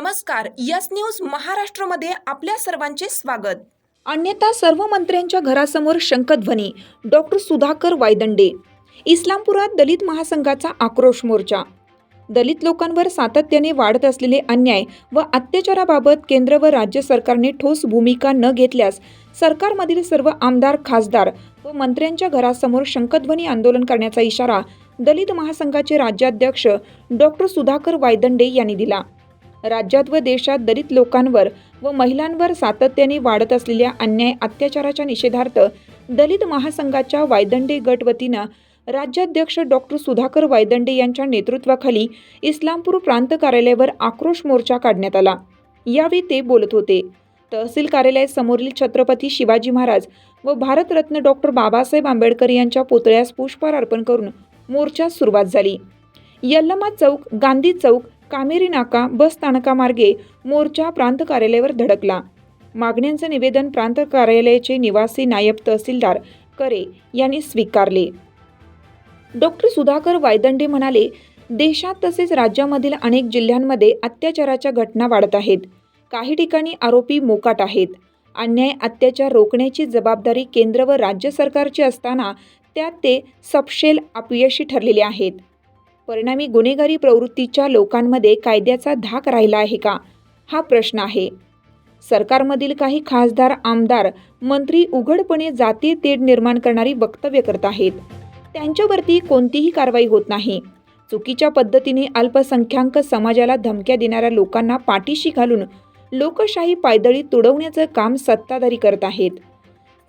नमस्कार yes news महाराष्ट्रमध्ये आपल्या सर्वांचे स्वागत. अन्यथा सर्व मंत्र्यांच्या घरासमोर शंखध्वनी डॉक्टर सुधाकर वायदंडे. इस्लामपुरात दलित महासंघाचा आक्रोश मोर्चा. दलित लोकांवर सातत्याने वाढत असलेले अन्याय व अत्याचाराबाबत केंद्र व राज्य सरकारने ठोस भूमिका न घेतल्यास सरकारमधील सर्व आमदार खासदार व मंत्र्यांच्या घरासमोर शंखध्वनी आंदोलन करण्याचा इशारा दलित महासंघाचे राज्याध्यक्ष डॉक्टर सुधाकर वायदंडे यांनी दिला. राज्यात व देशात दलित लोकांवर व महिलांवर सातत्याने वाढत असलेल्या अन्याय अत्याचाराच्या निषेधार्थ दलित महासंघाच्या वायदंडे गट वतीनं राज्याध्यक्ष डॉक्टर सुधाकर वायदंडे यांच्या नेतृत्वाखाली इस्लामपूर प्रांत कार्यालयावर आक्रोश मोर्चा काढण्यात आला. यावेळी ते बोलत होते. तहसील कार्यालयासमोरील छत्रपती शिवाजी महाराज व भारतरत्न डॉक्टर बाबासाहेब आंबेडकर यांच्या पुतळ्यास पुष्पहार अर्पण करून मोर्चास सुरुवात झाली. यल्लमा चौक गांधी चौक कामेरी नाका बस स्थानकामार्गे मोर्चा प्रांत कार्यालयावर धडकला. मागण्यांचं निवेदन प्रांत कार्यालयाचे निवासी नायब तहसीलदार करे यांनी स्वीकारले. डॉक्टर सुधाकर वायदंडे म्हणाले देशात तसेच राज्यामधील अनेक जिल्ह्यांमध्ये अत्याचाराच्या घटना वाढत आहेत. काही ठिकाणी आरोपी मोकाट आहेत. अन्याय अत्याचार रोखण्याची जबाबदारी केंद्र व राज्य सरकारची असताना त्यात ते सपशेल अपयशी ठरलेले आहेत. परिणामी गुन्हेगारी प्रवृत्तीच्या लोकांमध्ये कायद्याचा धाक राहिला आहे का? हा प्रश्न आहे. सरकारमधील काही खासदार आमदार मंत्री उघडपणे जातीय तेढ निर्माण करणारी वक्तव्य करत आहेत. त्यांच्यावरती कोणतीही कारवाई होत नाही. चुकीच्या पद्धतीने अल्पसंख्याक समाजाला धमक्या देणाऱ्या लोकांना पाठीशी घालून लोकशाही पायदळी तुडवण्याचं काम सत्ताधारी करत आहेत.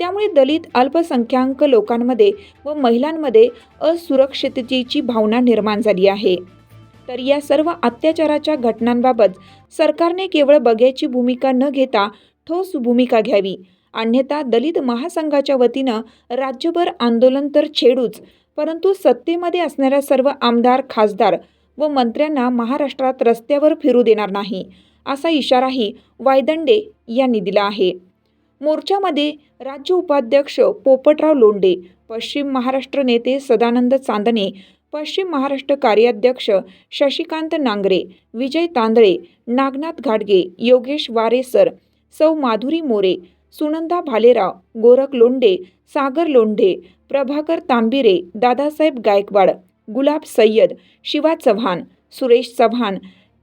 त्यामुळे दलित अल्पसंख्याक लोकांमध्ये व महिलांमध्ये असुरक्षिततेची भावना निर्माण झाली आहे. तर या सर्व अत्याचाराच्या घटनांबाबत सरकारने केवळ बघ्याची भूमिका न घेता ठोस भूमिका घ्यावी. अन्यथा दलित महासंघाच्या वतीनं राज्यभर आंदोलन तर छेडूच परंतु सत्तेमध्ये असणाऱ्या सर्व आमदार खासदार व मंत्र्यांना महाराष्ट्रात रस्त्यावर फिरू देणार नाही असा इशाराही वायदंडे यांनी दिला आहे. मोर्चामध्ये राज्य उपाध्यक्ष पोपटराव लोंढे पश्चिम महाराष्ट्र नेते सदानंद चांदणे पश्चिम महाराष्ट्र कार्याध्यक्ष शशिकांत नांगरे विजय तांदळे नागनाथ घाटगे योगेश वारेसर सौ माधुरी मोरे सुनंदा भालेराव गोरख लोंढे सागर लोंढे प्रभाकर तांबिरे दादासाहेब गायकवाड गुलाब सय्यद शिवा चव्हाण सुरेश चव्हाण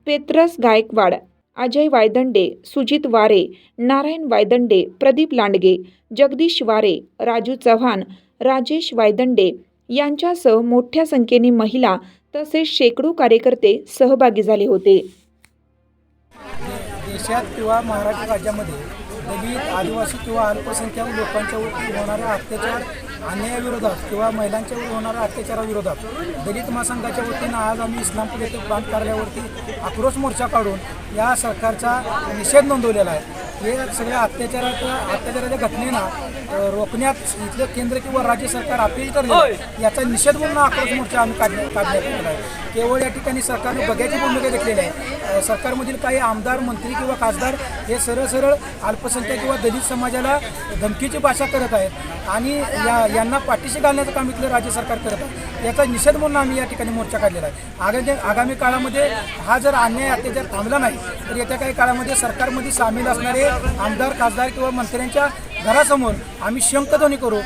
पेत्रस गायकवाड अजय वायदंडे सुजित वारे नारायण वायदंडे प्रदीप लांडगे जगदीश वारे राजू चव्हाण राजेश वायदंडे यांच्यासह मोठ्या संख्येने महिला तसेच शेकडो कार्यकर्ते सहभागी झाले होते. देशात किंवा महाराष्ट्र राज्यामध्ये दलित आदिवासी किंवा अल्पसंख्याक लोकांच्यावरती होणारा अत्याचार अन्यायाविरोधात किंवा महिलांच्यावर होणाऱ्या अत्याचाराविरोधात दलित महासंघाच्या वतीनं आज आम्ही इस्लामपूर येथे प्रांत कार्यालयावरती आक्रोश मोर्चा काढून या सरकारचा निषेध नोंदवलेला आहे. हे सगळ्या अत्याचाराच्या अत्याचाराच्या घटनेना रोखण्यात इथलं केंद्र किंवा राज्य सरकार अपील ठरले याचा निषेध म्हणून आक्रोश मोर्चा आम्ही काढण्या काढण्यात आलेला आहे. केवळ या ठिकाणी सरकारने बघ्याची भूमिका घेतलेली आहे. सरकारमधील काही आमदार मंत्री किंवा खासदार हे सरळ सरळ अल्पसंख्याक किंवा दलित समाजाला धमकीची भाषा करत आहेत. आणि या यांना पाठीशी घालण्याचं काम इथलं राज्य सरकार करत आहे. याचा निषेध म्हणून आम्ही या ठिकाणी मोर्चा काढलेला आहे. आगामी आगामी काळामध्ये हा जर अन्याय अत्याचार थांबला नाही तर येत्या काही काळामध्ये सरकारमध्ये सामील असणारे आमदार खासदार किंवा मंत्र्यांच्या घरासमोर आम्ही शंखध्वनी करू